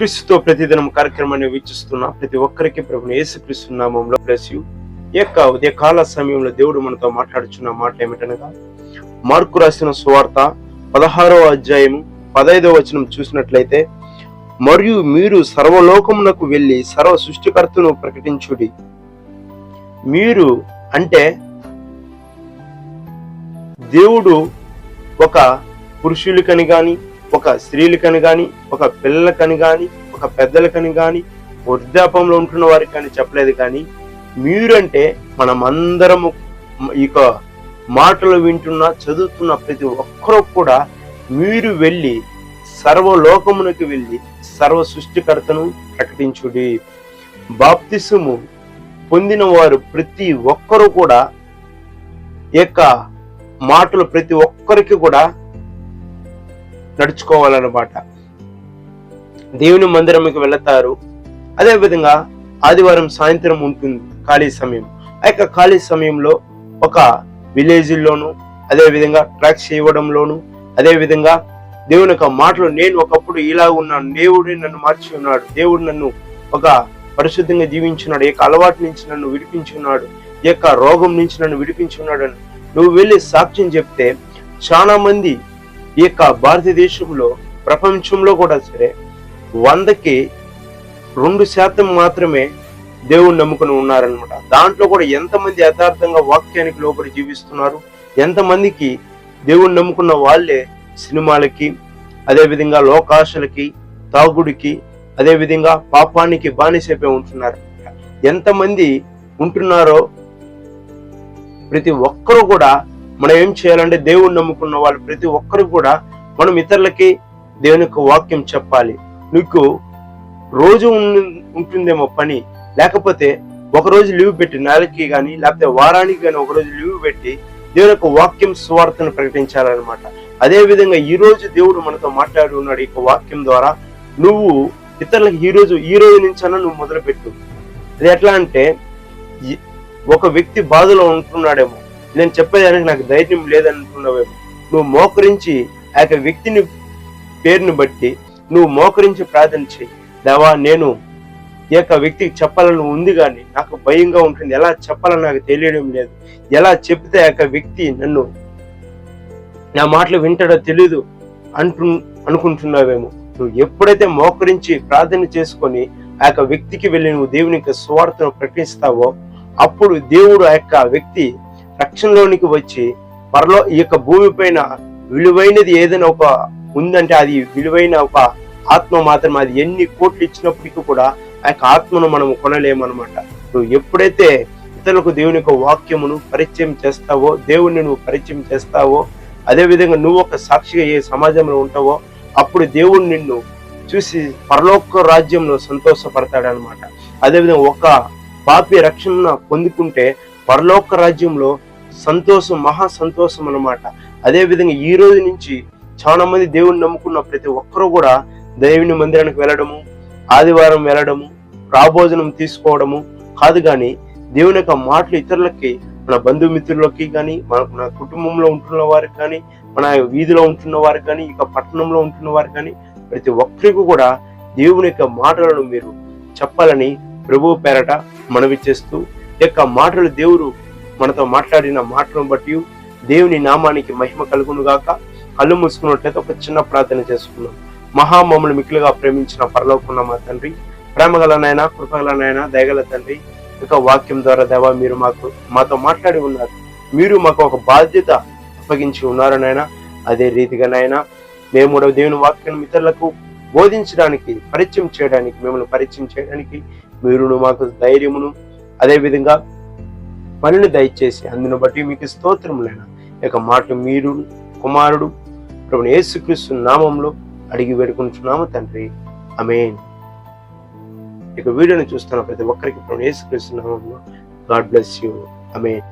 క్రీస్తుతో ప్రతిదినం కార్యక్రమాన్ని వీక్షిస్తున్న ప్రతి ఒక్కరికి ప్రభుని యేసుక్రీస్తు నామంలో ప్లస్ యూ యొక్క ఉదయకాల సమయంలో దేవుడు మనతో మాట్లాడుచున్న మాట ఏమిటనగా మార్కు రాసిన సువార్త పదహారవ అధ్యాయం పదైదవ వచనం చూసినట్లయితే మరియు మీరు సర్వలోకమునకు వెళ్ళి సర్వ సృష్టికర్తను ప్రకటించుడి. మీరు అంటే దేవుడు ఒక పురుషులకని కానీ ఒక స్త్రీలకని కానీ ఒక పిల్లలకని కానీ ఒక పెద్దలకని కానీ వృద్ధాపంలో ఉంటున్న వారికి కానీ చెప్పలేదు కానీ మీరంటే మనమందరము ఇక మాటలు వింటున్న చదువుతున్న ప్రతి ఒక్కరూ కూడా మీరు వెళ్ళి సర్వలోకమునకు వెళ్ళి సర్వ సృష్టికర్తను ప్రకటించుడి. బాప్తిసము పొందిన వారు ప్రతి ఒక్కరూ కూడా ఇక యొక్క మాటలు ప్రతి ఒక్కరికి కూడా నడుచుకోవాలన్నమాట. దేవుని మందిరంకి వెళతారు. అదేవిధంగా ఆదివారం సాయంత్రం ఉంటుంది ఖాళీ సమయం. ఆ యొక్క ఖాళీ సమయంలో ఒక విలేజ్లోను అదేవిధంగా ట్రాక్స్ చేయడంలోను అదేవిధంగా దేవుని యొక్క మాటలు నేను ఒకప్పుడు ఇలా ఉన్నాను దేవుడు నన్ను మార్చి ఉన్నాడు దేవుడు నన్ను ఒక పరిశుద్ధంగా జీవించున్నాడు ఈ యొక్క అలవాటు నుంచి నన్ను విడిపించున్నాడు ఈ యొక్క రోగం నుంచి నన్ను విడిపించున్నాడు అని. నువ్వు వెళ్ళి సాక్ష్యం చెప్తే చాలా మంది ఈ యొక్క భారతదేశంలో ప్రపంచంలో కూడా సరే వందకి రెండు శాతం మాత్రమే దేవుని నమ్ముకుని ఉన్నారనమాట దాంట్లో కూడా ఎంతమంది యథార్థంగా వాక్యానికి లోపలి జీవిస్తున్నారు ఎంతమందికి దేవుని నమ్ముకున్న వాళ్ళే సినిమాలకి అదేవిధంగా లోకాశలకి తాగుడికి అదే విధంగా పాపానికి బానిసైపోయి ఉంటున్నారు. ఎంతమంది ఉంటున్నారో ప్రతి ఒక్కరూ కూడా మనం ఏం చేయాలంటే దేవుని నమ్ముకున్న వాళ్ళు ప్రతి ఒక్కరు కూడా మనం ఇతరులకి దేవుని యొక్క వాక్యం చెప్పాలి. నీకు రోజు ఉంటుందేమో పని లేకపోతే ఒక రోజు లీవ్ పెట్టి నెలకి కానీ లేకపోతే వారానికి కానీ ఒకరోజు లీవ్ పెట్టి దేవుని యొక్క వాక్యం సువార్తను ప్రకటించాలన్నమాట. అదే విధంగా ఈ రోజు దేవుడు మనతో మాట్లాడి ఉన్నాడు ఈ వాక్యం ద్వారా. నువ్వు ఇతరులకు ఈ రోజు ఈ రోజు నుంచైనా నువ్వు మొదలుపెట్టు. అది ఎట్లా అంటే ఒక వ్యక్తి బాధలో ఉంటున్నాడేమో. నేను చెప్పేదానికి నాకు ధైర్యం లేదంటున్నావేమో నువ్వు మోకరించి ఆ యొక్క వ్యక్తిని పేరుని బట్టి నువ్వు మోకరించి ప్రార్థన చేయి. దేవా నేను ఈ యొక్క వ్యక్తికి చెప్పాలని ఉంది కానీ నాకు భయంగా ఉంటుంది. ఎలా చెప్పాలని నాకు తెలియడం లేదు. ఎలా చెప్తే ఆ యొక్క వ్యక్తి నన్ను నా మాటలు వింటాడో తెలీదు అంటు అనుకుంటున్నావేమో. నువ్వు ఎప్పుడైతే మోకరించి ప్రార్థన చేసుకొని ఆ యొక్క వ్యక్తికి వెళ్ళి నువ్వు దేవుని యొక్క సువార్తను ప్రకటిస్తావో అప్పుడు దేవుడు ఆ యొక్క వ్యక్తి రక్షణలోనికి వచ్చి పరలో ఈ యొక్క భూమి పైన విలువైనది ఏదైనా ఒక ఉందంటే అది విలువైన ఒక ఆత్మ మాత్రం అది ఎన్ని కోట్లు ఇచ్చినప్పటికీ కూడా ఆ యొక్క ఆత్మను మనం కొనలేమన్నమాట. నువ్వు ఎప్పుడైతే ఇతరులకు దేవుని యొక్క వాక్యమును పరిచయం చేస్తావో దేవుణ్ణి నువ్వు పరిచయం చేస్తావో అదేవిధంగా నువ్వు ఒక సాక్షిగా ఏ సమాజంలో ఉంటావో అప్పుడు దేవుడు నిన్ను చూసి పరలోక రాజ్యంలో సంతోషపడతాడనమాట అదేవిధంగా ఒక పాపి రక్షణ పొందుకుంటే పరలోక రాజ్యంలో సంతోషం మహా సంతోషం అన్నమాట. అదేవిధంగా ఈ రోజు నుంచి చాలా మంది దేవుని నమ్ముకున్న ప్రతి ఒక్కరూ కూడా దేవుని మందిరానికి వెళ్ళడము ఆదివారం వెళ్ళడము రాభోజనం తీసుకోవడము కాదు కానీ దేవుని యొక్క మాటలు ఇతరులకి మన బంధుమిత్రులకి కానీ మన మన కుటుంబంలో ఉంటున్న వారికి కానీ మన వీధిలో ఉంటున్న వారికి కానీ ఇక పట్టణంలో ఉంటున్న వారికి కానీ ప్రతి ఒక్కరికి కూడా దేవుని యొక్క మాటలను మీరు చెప్పాలని ప్రభు పేరట మనవి చేస్తూ ఈ యొక్క మాటలు దేవుడు మనతో మాట్లాడిన మాటను బట్టి దేవుని నామానికి మహిమ కలుగును గాక. కళ్ళు మూసుకున్నట్లయితే ఒక చిన్న ప్రార్థన చేసుకున్నాం మహామములు మిక్కులుగా ప్రేమించిన పరలోకున్న మా తండ్రి ప్రేమగల నాయన కృపగల నాయన దయగల తండ్రి ఒక వాక్యం ద్వారా దేవా మీరు మాకు మాతో మాట్లాడి ఉన్నారు. మీరు మాకు ఒక బాధ్యత అప్పగించి ఉన్నారు నాయన. అదే రీతిగా నాయన మేము కూడా దేవుని వాక్యం ఇతరులకు బోధించడానికి పరిచయం చేయడానికి మిమ్మల్ని పరిచయం చేయడానికి మీరు మాకు ధైర్యమును అదేవిధంగా పనిని దయచేసి అందును బట్టి మీకు స్తోత్రములైన ఈ యొక్క మాట మీరు కుమారుడు ప్రభు యేసుక్రీస్తు నామంలో అడిగి వేడుకుంటున్నాము తండ్రి. అమేన్ ఇక వీడియోని చూస్తున్న ప్రతి ఒక్కరికి ప్రభు యేసుక్రీస్తు నామంలో గాడ్ బ్లెస్ యూ. అమేన్